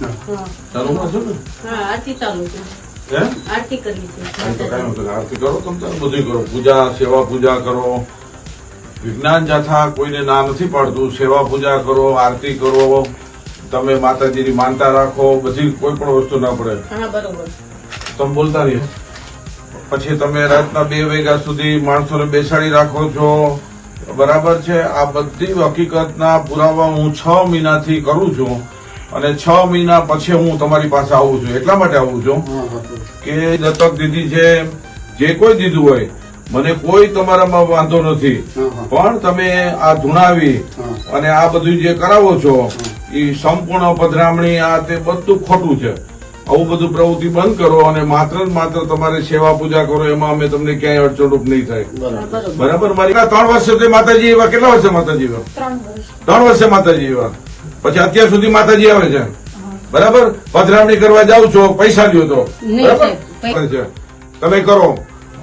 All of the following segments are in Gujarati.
હા. જાનુમાં છો ને? આરતી ચાલુ છે. આરતી કરવી છે. આરતી કરો તમે બધું કરો. પૂજા સેવા પૂજા કરો. વિજ્ઞાન જાથા કોઈને ના નથી પાડતું. સેવા પૂજા કરો આરતી કરો. તમે માતાજીની માનતા રાખો. બધી કોઈ પણ વસ્તુ ના પડે. તમે બોલતા રહીએ પછી તમે રાતના બે વાગ્યા સુધી માણસોને બેસાડી રાખો છો. બરાબર છે. આ બધી હકીકતના પુરાવા હું છ મહિનાથી કરું છું અને છ મહિના પછી હું તમારી પાસે આવું છું. એટલા માટે આવું છું કે દત્તક દીધી છે જે કોઈ દીધું હોય મને કોઈ તમારામાં વાંધો નથી. પણ તમે આ ધૂણાવી અને આ બધું જે કરાવો છો એ સંપૂર્ણ પધરામણી આ તે બધું ખોટું છે. આવું બધું પ્રવૃત્તિ બંધ કરો અને માત્ર માત્ર તમારે સેવા પૂજા કરો એમાં અમે તમને ક્યાંય અડચણરૂપ નહીં થાય. બરાબર. મારી ત્રણ વર્ષ સુધી માતાજી એવા કેટલા વર્ષે માતાજી એવા? ત્રણ વર્ષે. માતાજી એવા. પછી અત્યાર સુધી માતાજી આવે છે. બરાબર? પધરામણી કરવા જાવ છો પૈસા દો તો. બરાબર. તમે કરો.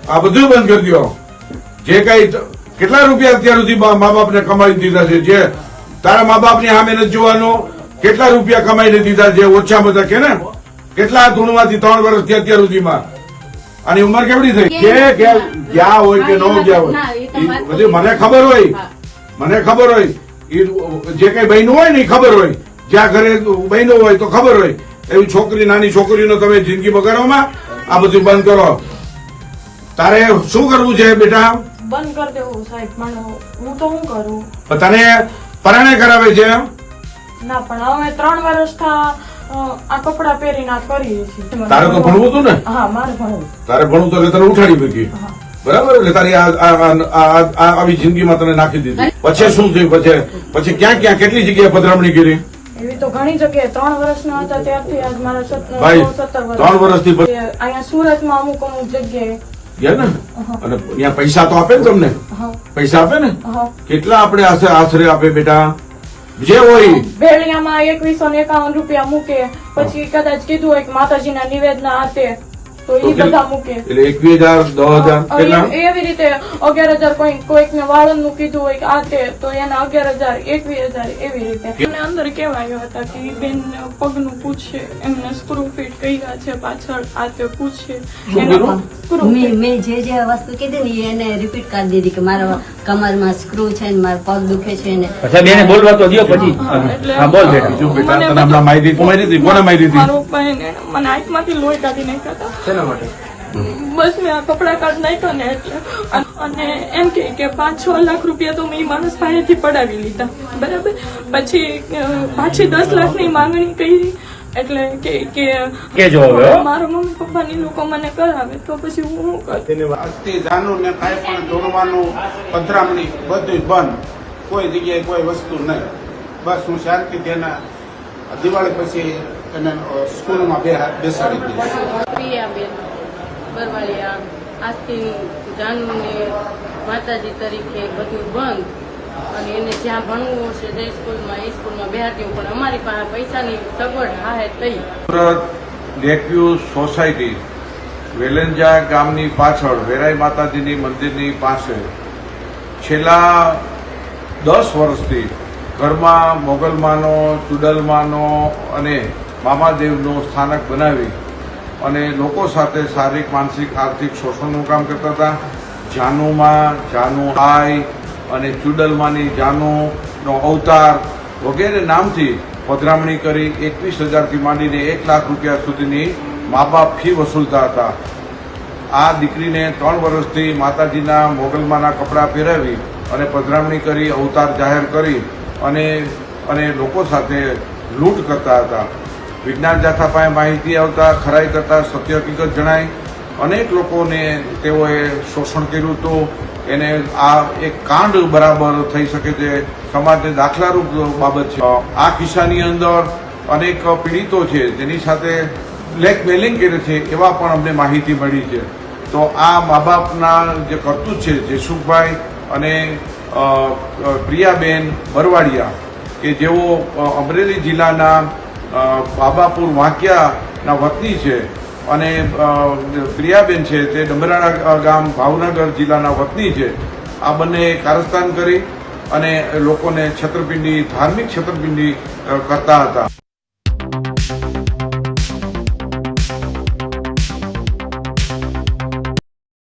આ બધું બંધ કરી દો. જે કઈ કેટલા રૂપિયા અત્યાર સુધી મા બાપને કમાઈ દીધા છે? જે તારા મા બાપની સામે નથી જોવાનું કેટલા રૂપિયા કમાઈને દીધા છે? ઓછા બધા કે ને? કેટલા ધૂણમાંથી ત્રણ વર્ષથી અત્યાર સુધીમાં? આની ઉંમર કેવડી થઈ? કે ગયા હોય કે ન ગયા હોય? બધી મને ખબર હોય. મને ખબર હોય. જે કઈ બહેનું હોય ને ખબર હોય. જ્યાં ઘરે બહેનો હોય તો ખબર હોય. એવી છોકરી નાની છોકરીનો તમે જિંદગી બગાડવામાં આ બધું બંધ કરો. તારે શું કરવું છે બેટા? બંધ કરી દેવું સાહેબ પણ હું તો શું કરું? તને પરાણે કરાવે છે? ના પણ હવે ત્રણ વર્ષથી અ, આ કપડા પહેરીને આ કરીએ છીએ તારે તો ભણવું હતું ને? હા મારે ભણવું. તારે ભણવું તો તને ઉઠાડી મૂકી. બરાબર? એટલે તારી આવી જિંદગીમાં તને નાખી દીધી. પછી શું થયું? પછી પછી ક્યાં ક્યાં કેટલી જગ્યાએ પધરામણી કરી? એવી તો ઘણી જગ્યાએ ત્રણ વર્ષના હતા ત્યારથી આજ મારા સત્તર ત્રણ વર્ષથી અહીંયા સુરતમાં અમુક અમુક જગ્યાએ. ગયા ને? અને ત્યાં પૈસા તો આપે ને તમને? પૈસા આપે ને? કેટલા આપણે આશરે આપે બેટા? જે હોય ભેળિયામાં એકવીસો ને એકાવન રૂપિયા મૂકે. પછી કદાચ કીધું હોય કે માતાજીના નિવેદના તો. તો એ બધા મૂકે. એટલે એકવીસ હજાર દસ હજાર એવી રીતે અગિયાર હજાર કોઈ કોઈકને વાળંદનું કીધું હોય કે આ તે તો એના અગિયાર હજાર એકવીસ હજાર એવી રીતે. એમને અંદર કહેવાયો હતા કે બેન પગનું પૂછે એમને સ્ક્રૂ ફિટ કર્યા છે પાછળ આ તે પૂછે. શું એના કર્યું? સ્ક્રૂ મેં મેં જે જે વસ્તુ કીધી ને એને રિપીટ કરી દીધી કે મારા કમરમાં સ્ક્રૂ છે ને મારા પગ દુખે છે ને અચ્છા બેને બોલવા તો દ્યો પછી. હા બોલ બેટા બીજું બેટા. મને તને હમણાં માહિતી કોને દીધી કોને માહિતી દીધી? મારો પપ્પા મને આંખમાંથી લોહી કાઢી નાખ્યા હતા. શેના માટે? બસ મેં આ કપડા કાઢ નાખ્યો ને એટલે. અને એમ કે કે પાંચ છ લાખ રૂપિયા તો મેં માણસ પાસેથી પડાવી લીધા. બરાબર? પછી પાછી દસ લાખની માંગણી કરી. એટલે કે કે હવે, હો. મારા મમ્મી પપ્પાની લોકો મને કરાવે તો પછી હું શું કરું? આજથી જાનું ને કાંઈ પણ દોડવાનું પધરામણી બધું બંધ. કોઈ જગ્યાએ કોઈ વસ્તુ નહીં. બસ હું શાંતિ તેના દિવાળી પછી એને સ્કૂલમાં બે બેસાડી દઈશ પ્રિયાબેન બરવાળિયા આજથી જાનુને માતાજી તરીકે બધું બંધ. અને એને જ્યાં ભણવું હશે જે સ્કૂલમાં એ સ્કૂલમાં બેહાડ્યું પણ અમારી પાસે પૈસાની સગવડ હાહે થઈ. સુરત લેકવ્યુ સોસાયટી વેલેન્જા ગામની પાછળ વેરાઈ માતાજીની મંદિરની પાસે. છેલ્લા દસ વર્ષથી ઘરમાં મોગલમાનો ચુડલમાનો અને મામાદેવનું સ્થાનક બનાવી અને લોકો સાથે શારીરિક, માનસિક, આર્થિક, શોષણનું કામ કરતા હતા. જાનુમાં જાનુ હાય અને ચુડલમાની જાનુનો અવતાર વગેરે નામથી પધરામણી કરી એકવીસ હજારથી માંડીને એક લાખ રૂપિયા સુધીની મા બાપ ફી વસૂલતા હતા. આ દીકરીને ત્રણ વર્ષથી માતાજીના મોગલમાના કપડાં પહેરાવી અને પધરામણી કરી, અવતાર જાહેર કરી અને અને લોકો સાથે લૂંટ કરતા હતા. વિજ્ઞાન જાથા પાસે માહિતી આવતા ખરાઈ કરતા સત્ય હકીકત જણાય અનેક લોકોને તેઓએ શોષણ કર્યું હતું એને આ એક કાંડ બરાબર થઈ શકે છે. સમાજને દાખલારૂપ બાબત છે. આ કિસ્સાની અંદર અનેક પીડિતો છે, જેની સાથે બ્લેકમેલિંગ કરે છે, એવા પણ અમને માહિતી મળી છે. તો આ મા બાપના જે કરતૂત છે, જેસુખભાઈ અને પ્રિયાબેન બરવાડિયા, કે જેઓ અમરેલી જિલ્લાના બાબાપુર વાંકિયાના વતની છે અને પ્રિયાબેન છે તે ડમરાણા ગામ ભાવનગર જિલ્લાના વતની છે. આ બંને કારસ્તાન કરી અને લોકોને છેતરપિંડી, ધાર્મિક છેતરપિંડી કરતા હતા.